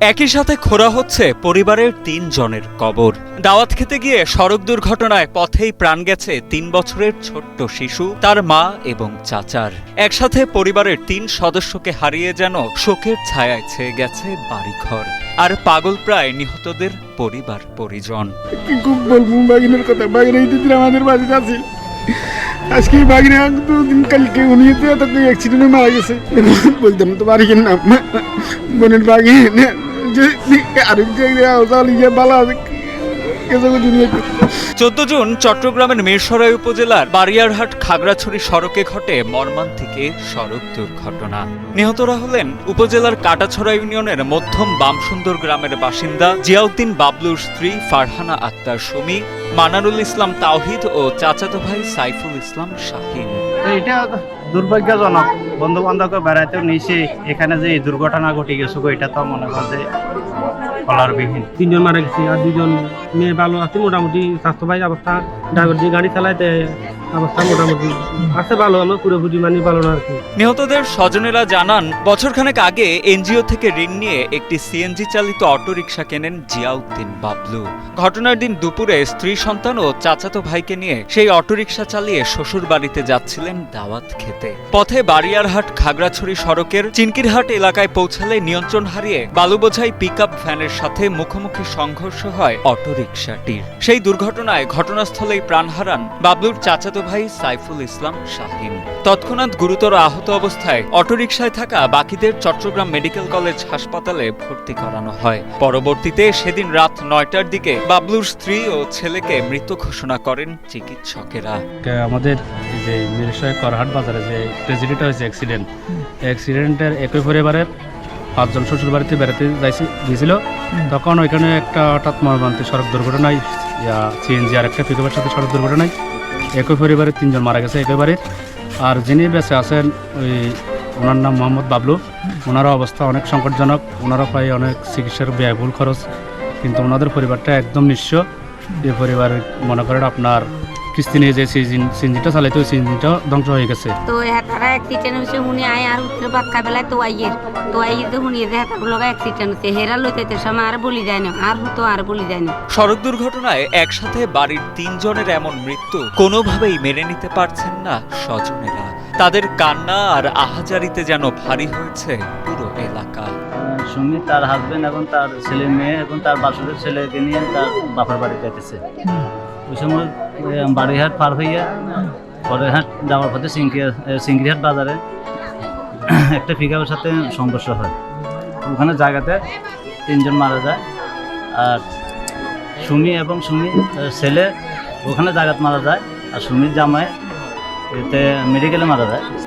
একই সাথে খোরা হচ্ছে পরিবারের তিন জনের কবর। দাওয়াত খেতে গিয়ে সড়ক দুর্ঘটনায় পথেই প্রাণ গেছে তিন বছরের ছোট্ট শিশু, তার মা এবং চাচার। একসাথে পরিবারের তিন সদস্যকে হারিয়ে যেন শোকের ছায়ায় ছেয়ে গেছে বাড়িঘর, আর পাগল প্রায় নিহতদের পরিবার পরিজন। কথা আমাদের আজকে বাগিনা দুদিন কালকে উনি তো এত অ্যাক্সিডেন্টে মারা গেছে। বলতাম তো বাড়ি না বোনের বাগিন চোদ্দ জুন চট্টগ্রামের মিরসরাই উপজেলার বারিয়ারহাট খাগড়াছড়ি সড়কে ঘটে মর্মান্তিকে সড়ক দুর্ঘটনা। নিহতরা হলেন উপজেলার কাটাছড়া ইউনিয়নের মধ্যম বামসুন্দর গ্রামের বাসিন্দা জিয়াউদ্দিন বাবলুর স্ত্রী ফারহানা আক্তার সুমি মানারুল ইসলাম তাওহিদ ও চাচাতো ভাই সাইফুল ইসলাম শাহিন। এটা দুর্ভাগ্যজনক বন্ধু বান্ধবকে বেড়াইতে নিয়েছে। এখানে যে এই দুর্ঘটনা ঘটে গেছে গো, এটা তো মনে হয় যে বলার বিহীন তিনজন মারা গেছে আর দুজন মেয়ে ভালো আছে মোটামুটি স্বাস্থ্য ভাই অবস্থা। ড্রাইভার দিয়ে গাড়ি চালাইতে অবস্থা মোটামুটি আছে ভালো আমার পুরোপুরি মানে ভালো না আর নিহতদের স্বজনেরা জানান বছরখানেক আগে এনজিও থেকে ঋণ নিয়ে একটি সিএনজি চালিত অটোরিকশা কেনেন জিয়াউদ্দিন বাবলু। ঘটনার দিন দুপুরে স্ত্রী সন্তান ও চাচাতো ভাইকে নিয়ে সেই অটোরিকশা চালিয়ে শ্বশুর বাড়িতে যাচ্ছিলেন দাওয়াত খেতে। পথে। বারিয়ারহাট খাগড়াছড়ি সড়কের চিনকিরহাট এলাকায় পৌঁছালে নিয়ন্ত্রণ হারিয়ে বালু বোঝাই পিক ভ্যানের সাথে মুখোমুখি সংঘর্ষ হয় অটোরিকশাটির সেই দুর্ঘটনায় ঘটনাস্থলেই প্রাণ হারান বাবলুর চাচাতো ভাই সাইফুল ইসলাম শাহিন। তৎক্ষণাৎ গুরুতর আহত অবস্থায় অটোরিকশায় থাকা বাকিদের চট্টগ্রাম মেডিকেল কলেজ হাসপাতালে ভর্তি করানো হয়। পরবর্তীতে সেদিন রাত নয়টার দিকে বাবলুর স্ত্রী ও ছেলেকে মৃত ঘোষণা করেন চিকিৎসকেরা। আমাদের যে মিরেশ্বর করহাট বাজারে যে ট্রেজেডিটা হয়েছে অ্যাক্সিডেন্ট অ্যাক্সিডেন্টের একই পরিবারের পাঁচজন শ্বশুর বাড়িতে বেড়াতে যাইছি, গিয়েছিল। তখন ওইখানে একটা হঠাৎ মর্মান্তিক সড়ক দুর্ঘটনায় সিএনজি আর একটা পিকআপের সাথে সড়ক দুর্ঘটনায় একই পরিবারের তিনজন মারা গেছে, একই বাড়ির। আর যিনি বেঁচে আছেন, ওই ওনার নাম মোহাম্মদ বাবলু। ওনারও অবস্থা অনেক সংকটজনক। ওনারা প্রায় অনেক চিকিৎসার ব্যয়বহুল খরচ। কিন্তু ওনাদের পরিবারটা একদম নিঃস্ব। এই পরিবার মনে করেন আপনার কিস্তি নিয়ে যে সিজন সিনজিটা চালাইতে ওই সিনজিটা ধ্বংস হয়ে গেছে। তো তারা অ্যাক্সিডেন্ট হয়েছে শুনি আয় আর উত্তরে বাক্কা বেলায় তো আইয়ের। তো আইয়ের তো শুনি যে হাতার লগা অ্যাক্সিডেন্ট হচ্ছে হেরা লইতে সময় আর বলি যায় না আর হতো আর বলি যায় না। সড়ক দুর্ঘটনায় একসাথে বাড়ির তিনজনের এমন মৃত্যু কোনোভাবেই মেনে নিতে পারছেন না স্বজনেরা। তাদের কান্না আর আহাজারিতে যেন ভারী হয়েছে পুরো এলাকা। সুমি তার হাজবেন্ড এবং তার ছেলে মেয়ে এবং তার বাসুরের ছেলেকে নিয়ে তার বাপের বাড়ি যাইতেছে। ওই সময় বাড়িহাট পার হইয়া বড়হাট যাওয়ার পথে এ, বাজারে একটা পিকআপের সাথে সংঘর্ষ হয়। ওখানে জায়গাতে তিনজন মারা যায় আর সুমি এবং সুমি ছেলে ওখানে জায়গাত মারা যায় আর সুমির জামাই এতে মেডিকেলে মারা যায়।